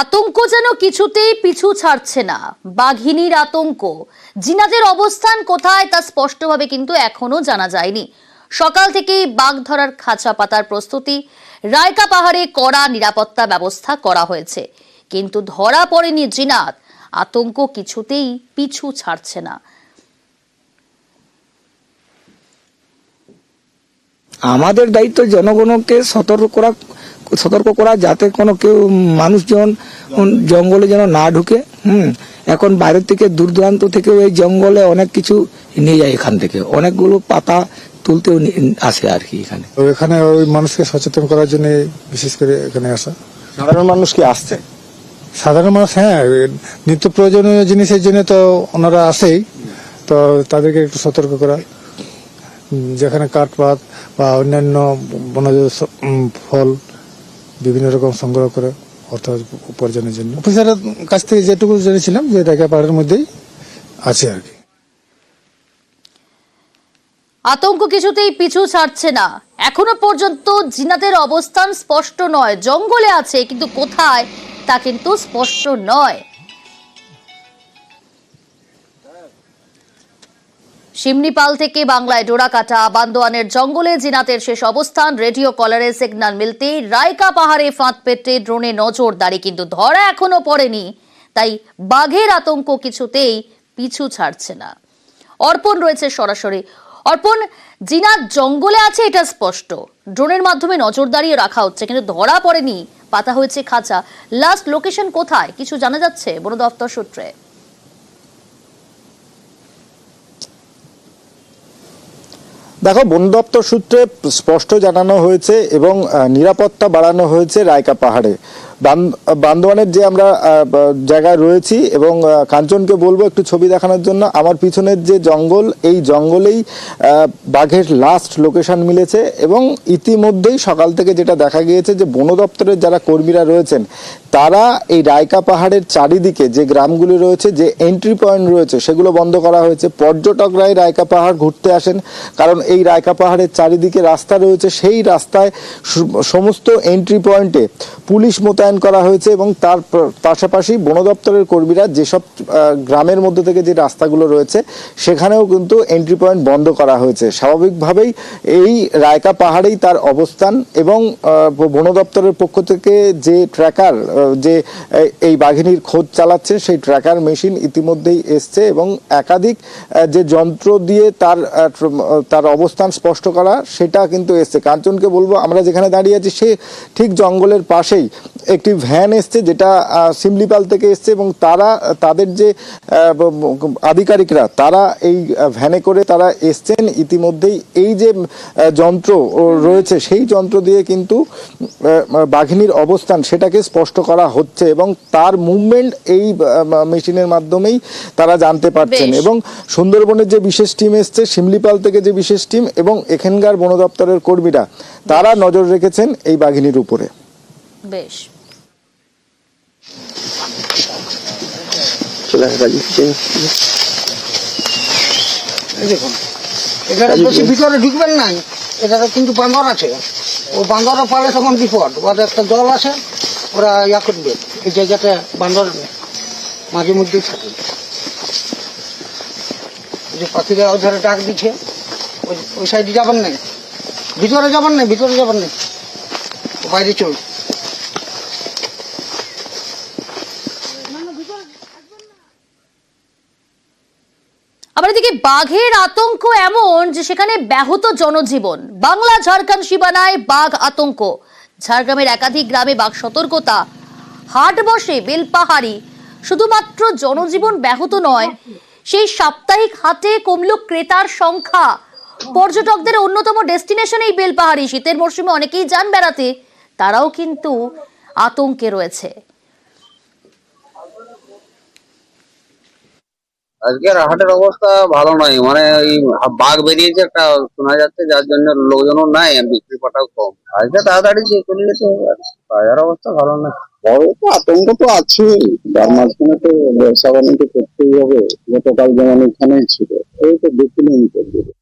আতঙ্ক যেন কিছুতেই পিছু ছাড়ছে না। বাঘিনীর আতঙ্ক। জিনাদের অবস্থান কোথায় তা স্পষ্টভাবে কিন্তু এখনও জানা যায়নি। সকাল থেকেই বাঘ ধরার খাঁচা পাতার প্রস্তুতি, রায়কা পাহাড়ে কড়া নিরাপত্তা ব্যবস্থা করা হয়েছে। কিন্তু ধরা পড়েনি জিনাত। আতঙ্ক কিছুতেই পিছু ছাড়ছে না। আমাদের দায়িত্ব জনগণকে সতর্ক করা সতর্ক করা যাতে কোনো কেউ মানুষজন জঙ্গলে যেন না ঢুকে হুম এখন বাইরের থেকে দূর দূরান্ত থেকেও এই জঙ্গলে অনেক কিছু নিয়ে যায় এখান থেকে। অনেকগুলো পাতা তুলতেও আসে আর কি এখানে। তো এখানে ওই মানুষকে সচেতন করার জন্য বিশেষ করে এখানে আসা? সাধারণ মানুষ কি আসছে? সাধারণ মানুষ হ্যাঁ নিত্য প্রয়োজনীয় জিনিসের জন্য তো ওনারা আসেই তো তাদেরকে একটু সতর্ক করা। যেখানে কাঠপাত বা অন্যান্য বনজ ফল বিভিন্ন রকম সংগ্রহ করে অর্থ উপার্জনের জন্য। অফিসারের কাছ থেকে যেটুকু জেনেছিলাম যে ঢাকা পাহাড়ের মধ্যেই আছে আর কি। আতঙ্ক কিছুতেই পিছু ছাড়ছে না। এখনও পর্যন্ত জিনাতের অবস্থান স্পষ্ট নয়। জঙ্গলে আছে কিন্তু কোথায় তা কিন্তু স্পষ্ট নয়। সিমনিপাল থেকে বাংলায় ডোরাকাটা, বান্দোয়ানের জঙ্গলে জিনাতের শেষ অবস্থান, রেডিও কলারে সিগন্যাল মিলতেই রায়কা পাহাড়ে ফাঁদ পেটে ড্রোনে নজরদারি, কিন্তু ধরা এখনও পড়েনি, তাই বাঘের আতঙ্ক কিছুতেই পিছু ছাড়ছে না। অর্পণ রয়েছে সরাসরি। অর্পণ, জিনাত জঙ্গলে আছে এটা স্পষ্ট। ড্রোনের মাধ্যমে নজরদারি রাখা হচ্ছে, কিন্তু ধরা পড়েনি, পাতা হয়েছে খাঁচা। লাস্ট লোকেশন কোথায়? কিছু জানা যাচ্ছে বন দপ্তর সূত্রে। দেখো বন দপ্তর সূত্রে স্পষ্ট জানানো হয়েছে এবং নিরাপত্তা বাড়ানো হয়েছে রায়কা পাহাড়ে। বান্দোয়ানের যে আমরা জায়গায় রয়েছি এবং কাঞ্চনকে বলব একটু ছবি দেখানোর জন্য, আমার পিছনের যে জঙ্গল, এই জঙ্গলেই বাঘের লাস্ট লোকেশন মিলেছে এবং ইতিমধ্যেই সকাল থেকে যেটা দেখা গিয়েছে যে বন দপ্তরের যারা কর্মীরা রয়েছেন, তারা এই রায়কা পাহাড়ের চারিদিকে যে গ্রামগুলি রয়েছে, যে এন্ট্রি পয়েন্ট রয়েছে, সেগুলো বন্ধ করা হয়েছে। পর্যটকরাই রায়কা পাহাড় ঘুরতে আসেন, কারণ এই রায়কা পাহাড়ের চারিদিকে রাস্তা রয়েছে, সেই রাস্তায় সমস্ত এন্ট্রি পয়েন্টে পুলিশ মোতায়েন করা হয়েছে এবং তার পাশাপাশি বন দপ্তরের কর্মীরা যেসব গ্রামের মধ্যে থেকে যে রাস্তাগুলো রয়েছে, সেখানেও কিন্তু এন্ট্রি পয়েন্ট বন্ধ করা হয়েছে। স্বাভাবিকভাবেই এই রায়কা পাহাড়েই তার অবস্থান এবং বন দপ্তরের পক্ষ থেকে যে ট্র্যাকার যে এই- বাঘিনীর খোঁজ চালাচ্ছে, সেই ট্র্যাকার মেশিন ইতিমধ্যেই এসছে এবং একাধিক যে যন্ত্র দিয়ে তার তার অবস্থান স্পষ্ট করা, সেটা কিন্তু এসছে। কাঞ্চনকে বলব, আমরা যেখানে দাঁড়িয়ে আছি সে ঠিক জঙ্গলের পাশেই। একটি ভ্যান এসছে যেটা সিমলিপাল থেকে এসছে এবং তারা তাদের যে আধিকারিকরা তারা এই ভ্যানে করে তারা এসছেন ইতিমধ্যেই। এই যে যন্ত্র ও রয়েছে সেই যন্ত্র দিয়ে কিন্তু বাঘিনীর অবস্থান সেটাকে স্পষ্ট করা হচ্ছে এবং তার মুভমেন্ট এই মেশিনের মাধ্যমেই তারা জানতে পারছেন। এবং সুন্দরবনের যে বিশেষ টিম এসছে শিমলিপাল থেকে যে বিশেষ টিম এবং এখানকার বন দপ্তরের কর্মীরা তারা নজর রেখেছেন এই বাঘিনীর উপরে। বেশ। দেখুন এখানে বেশি ভিতরে ঢুকবেন নাই এটাতে কিন্তু বান্দর আছে। ও পালে তখন বিপদ ওদের একটা দল আছে ওরা ইয়া করবে এই জায়গাতে বান্দর মাঝে মধ্যেই থাকে। যে পাখিরা ওধারে ডাক দিচ্ছে ওই ওই সাইডে যাবেন নাই? ভিতরে যাবেন নাই? ভিতরে যাবেন নাই? বাইরে চল বাঘের আতঙ্ক এমন যে সেখানে ব্যাহত জনজীবন। বাংলা, ঝাড়খণ্ড সীমানায় বাঘ আতঙ্ক। ঝাড়গ্রামের একাধিক গ্রামে বাঘ সতর্কতা। হাট বসে, বেলপাহাড়ি। শুধুমাত্র জনজীবন ব্যাহত নয়, সেই সাপ্তাহিক হাটে কমল ক্রেতার সংখ্যা। পর্যটকদের অন্যতম ডেস্টিনেশন এই বেলপাহাড়ি। শীতের মরশুমে অনেকেই যান বেড়াতে। তারাও কিন্তু আতঙ্কে রয়েছে। আজকের হাটের অবস্থা ভালো নয়। মানে ওই বাঘ বেরিয়েছে একটা, শোনা যাচ্ছে যার জন্য লোকজনও নাই বিক্রি পাটাও কম। আজকে তাড়াতাড়ি যে চলে তো বাজার অবস্থা ভালো না বড় তো আতঙ্ক তো আছে তার মাঝখানে তো ব্যবসা বাণিজ্য করতেই হবে। গতকাল যেমন এখানেই ছিল, এই তো দু কিলোমিটার দূরে